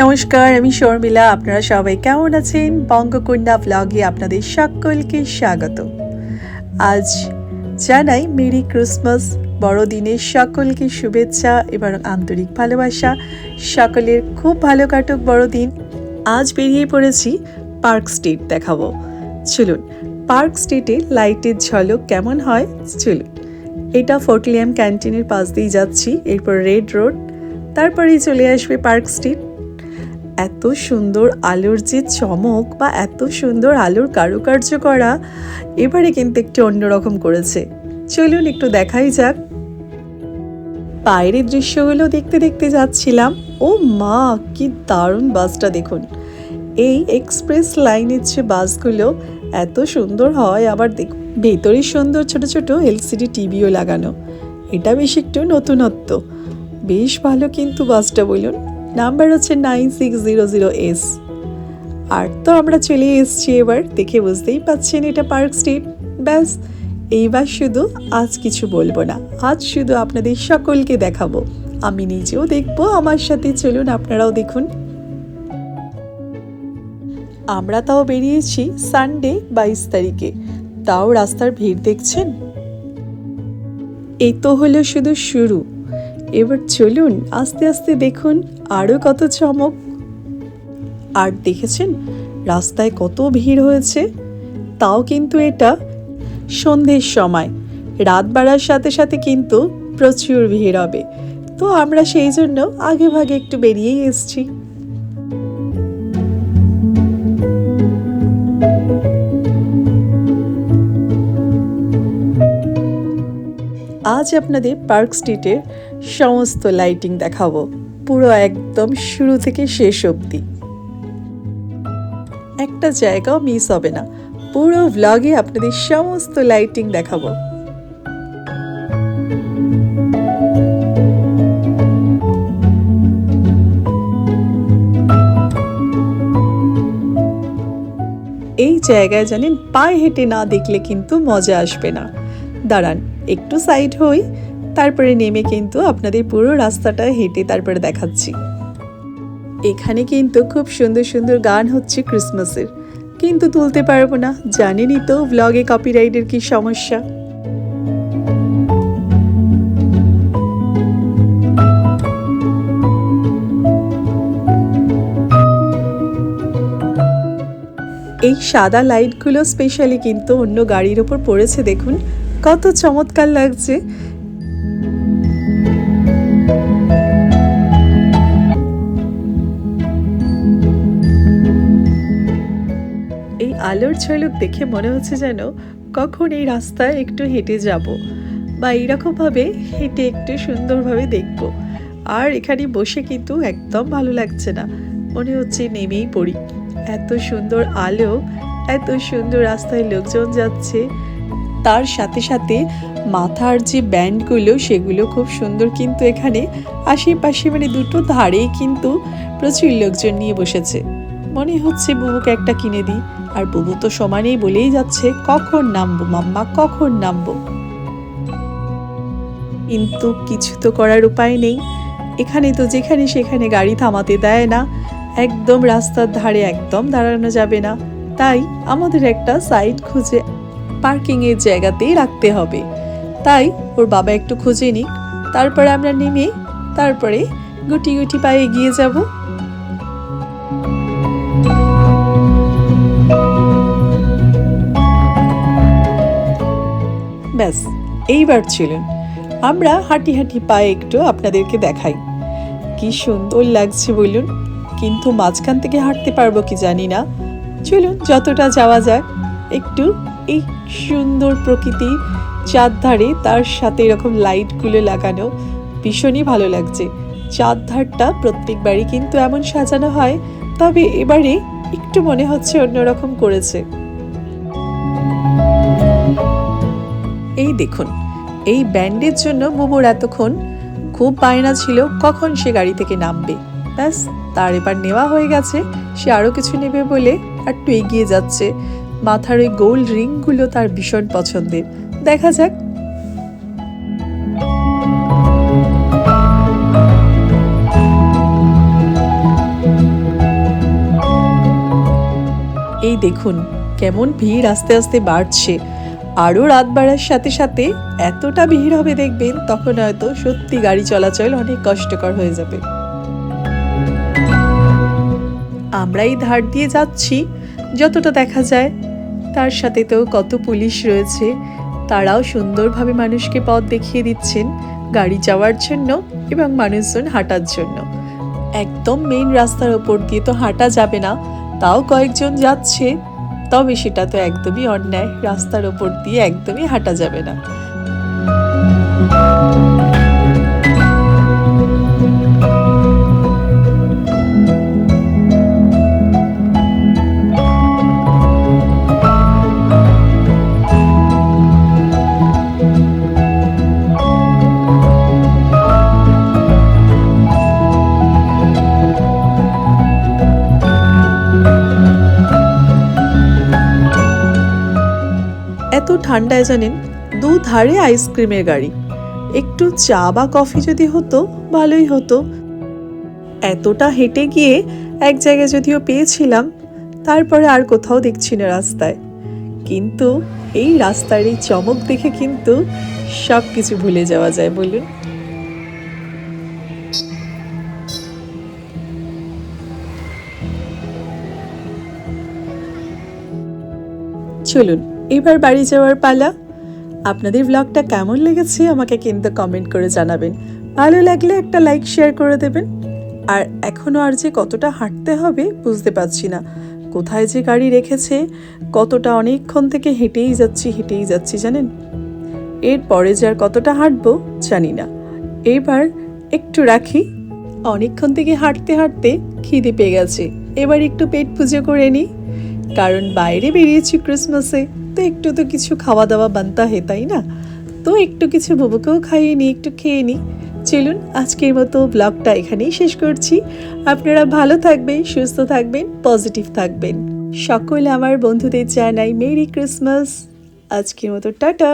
নমস্কার, আমি শর্মিলা। আপনারা সবাই কেমন আছেন? বঙ্গকন্যা ব্লগে আপনাদের সকলকে স্বাগত। আজ জানাই মেরি ক্রিসমাস, বড়দিনের সকলকে শুভেচ্ছা এবং আন্তরিক ভালোবাসা। সকলের খুব ভালো কাটুক বড়দিন। আজ বেরিয়ে পড়েছি পার্ক স্ট্রিট দেখাবো। চলুন, পার্ক স্ট্রিটে লাইটের ঝলক কেমন হয়? চলুন, এটা ফোর্টলিয়াম ক্যান্টিনের পাশ দিয়ে যাচ্ছি, এরপর রেড রোড, তারপরেই চলে আসবে পার্ক স্ট্রিট। এত সুন্দর আলোর যে চমক বা এত সুন্দর আলোর কারুকার্য করা, এবারে কিন্তু একটু অন্যরকম করেছে। চলুন একটু দেখাই যাক। বাইরের দৃশ্যগুলো দেখতে দেখতে যাচ্ছিলাম। ও মা, কি দারুণ বাসটা দেখুন। এই এক্সপ্রেস লাইনের যে বাসগুলো, এত সুন্দর হয়। আবার দেখুন ভেতরে সুন্দর ছোট ছোট এলসিডি টিভিও লাগানো। এটা বেশ একটু নতুনত্ব। বেশ ভালো কিন্তু বাসটা বলুন। নাম্বার হচ্ছে nine six zero zero S. আর তো আমরা চলে এসছি এবার, দেখে বুঝতেই পাচ্ছেন এটা পার্ক স্ট্রিট। ব্যাস, এইবার শুধু আজ কিছু বলব না, আজ শুধু আপনাদের সকলকে দেখাবো। আমি নিজেও দেখব, আমার সাথে চলুন আপনারাও দেখুন। আমরা তাও বেরিয়েছি সানডে বাইশ তারিখে। তাও রাস্তার ভিড় দেখছেন? এই তো হলো শুধু শুরু। এবার চলুন আস্তে আস্তে দেখুন আরও কত চমক। আর দেখেছেন রাস্তায় কত ভিড় হয়েছে? তাও কিন্তু এটা। সন্ধ্যের সময়, রাত বাড়ার সাথে সাথে কিন্তু প্রচুর ভিড় হবে। তো আমরা সেই জন্য আগে ভাগে একটু বেরিয়েই এসছি। আজ আপনাদের পার্ক স্ট্রিটের সমস্ত লাইটিং দেখাবো। পুরো একদম শুরু থেকে শেষ অবধি। একটা জায়গাও মিস হবে না। পুরো ভ্লগে আপনাদের সমস্ত লাইটিং দেখাবো। এই জায়গায় জানেন পায়ে হেঁটে না দেখলে কিন্তু মজা আসবে না। দাঁড়ান একটু সাইড হই, তারপরে নেমে কিন্তু আপনাদের পুরো রাস্তাটা হেঁটে তারপরে দেখাচ্ছি। এখানে কিন্তু খুব সুন্দর সুন্দর গান হচ্ছে ক্রিসমাসের কিন্তু তুলতে পারব না, জানেনই তো ব্লগে কপিরাইটের কি সমস্যা। এই সাদা লাইটগুলো স্পেশালি কিন্তু অন্য গাড়ির ওপর পড়েছে দেখুন। কত চমৎকার লাগছে। এই আলোর ঝলক দেখে মনে হচ্ছে যেন কখন এই রাস্তায় একটু হেঁটে যাব বা এইরকমভাবে হেঁটে একটু সুন্দরভাবে দেখব। আর এখানে বসে কিন্তু একদম ভালো লাগছে না। মনে হচ্ছে নেমেই পড়ি। এত সুন্দর আলো, এত সুন্দর রাস্তায় লোকজন যাচ্ছে। তার সাথে সাথে মাথার যে ব্যান্ডগুলো সেগুলো খুব সুন্দর কিন্তু এখানে আশেপাশে মানে দুটো ধারেই কিন্তু প্রচুর লোকজন নিয়ে বসেছে। মনে হচ্ছে বুবুকে একটা কিনে দিই। আর বুবু তো সমানেই বলেই যাচ্ছে, কখন নামবো মাম্মা? কখন নামবো? কিন্তু কিছু তো করার উপায় নেই। এখানে তো যেখানে সেখানে গাড়ি থামাতে দেয় না। একদম রাস্তার ধারে একদম দাঁড়ানো যাবে না। তাই আমাদের একটা সাইড খুঁজে পার্কিংয়ের জায়গাতেই রাখতে হবে। তাই ওর বাবা একটু খুঁজে নিক, তারপরে আমরা নেমে তারপরে গুটি গুটি পায়ে এগিয়ে যাব। ব্যাস, এইবার ছিলেন আমরা হাঁটি হাঁটি পায়ে একটু আপনাদেরকে দেখাই। কি সুন্দর লাগছে বলুন। কিন্তু মাঝখান থেকে হাঁটতে পারব কি জানি না। চলুন, যতটা যাওয়া যাক, একটু এই সুন্দর প্রকৃতি চাঁদ ধারে তার সাথে এরকম লাইটগুলো লাগানো ভীষণই ভালো লাগছে। চাঁদ ধারটা প্রত্যেকবারই কিন্তু এমন সাজানো হয়, তবে এবারে একটু মনে হচ্ছে অন্যরকম করেছে। এই দেখুন, এই ব্যান্ডের জন্য মোমোর এতক্ষণ খুব বায়না ছিল কখন সে গাড়ি থেকে নামবে। ব্যাস, তার এবার নেওয়া হয়ে গেছে, সে আরও কিছু নেবে বলে একটু এগিয়ে যাচ্ছে। মাথার ওই গোল রিংগুলো তার ভীষণ পছন্দের। দেখা যাক। এই দেখুন, কেমন ভিড় আস্তে আস্তে বাড়ছে। আরও রাত বাড়ার সাথে সাথে এতটা ভিড় হবে দেখবেন, তখন হয়তো সত্যি গাড়ি চলাচল অনেক কষ্টকর হয়ে যাবে। আমরা এই ধার দিয়ে যাচ্ছি। যতটা দেখা যায় তার সাথে তো কত পুলিশ রয়েছে, তারাও সুন্দরভাবে মানুষকে পথ দেখিয়ে দিচ্ছেন, গাড়ি যাওয়ার জন্য এবং মানুষজন হাঁটার জন্য। একদম মেইন রাস্তার ওপর দিয়ে তো হাঁটা যাবে না, তাও কয়েকজন যাচ্ছে, তবে সেটা তো একদমই অন্যায়, রাস্তার ওপর দিয়ে একদমই হাঁটা যাবে না। ঠান্ডায় জানেন দু ধারে আইসক্রিমের গাড়ি। একটু চা বা কফি যদি হতো, ভালোই হতো। এতটা হেঁটে গিয়ে এক জায়গায় যদিও পেয়েছিলাম, তারপরে আর কোথাও দেখছি না রাস্তায়। কিন্তু এই রাস্তার এই চমক দেখে কিন্তু সব কিছু ভুলে যাওয়া যায়, বলুন। চলুন এবার বাড়ি যাওয়ার পালা। আপনাদের ব্লগটা কেমন লেগেছে আমাকে কিন্তু কমেন্ট করে জানাবেন। ভালো লাগলে একটা লাইক শেয়ার করে দেবেন। আর এখনও আর যে কতটা হাঁটতে হবে বুঝতে পারছি না। কোথায় যে গাড়ি রেখেছে, কতটা অনেকক্ষণ থেকে হেঁটেই যাচ্ছি হেঁটেই যাচ্ছি জানেন? এরপরে যে আর কতটা হাঁটবো জানি না। এবার একটু রাখি। অনেকক্ষণ থেকে হাঁটতে হাঁটতে খিদে পেয়ে গেছে। এবার একটু পেট পুজো করে নিই। কারণ বাইরে বেরিয়েছি ক্রিসমাসে তো একটু তো কিছু খাওয়া দাওয়া বানতা হে, তাই না? তো একটু কিছু বুবুকেও খাইয়ে নিই একটু খেয়ে নিই চলুন, আজকের মতো ব্লগটা এখানেই শেষ করছি। আপনারা ভালো থাকবেন, সুস্থ থাকবেন, পজিটিভ থাকবেন। সকল আমার বন্ধুদের জানাই মেরি ক্রিসমাস। আজকের মতো টাটা।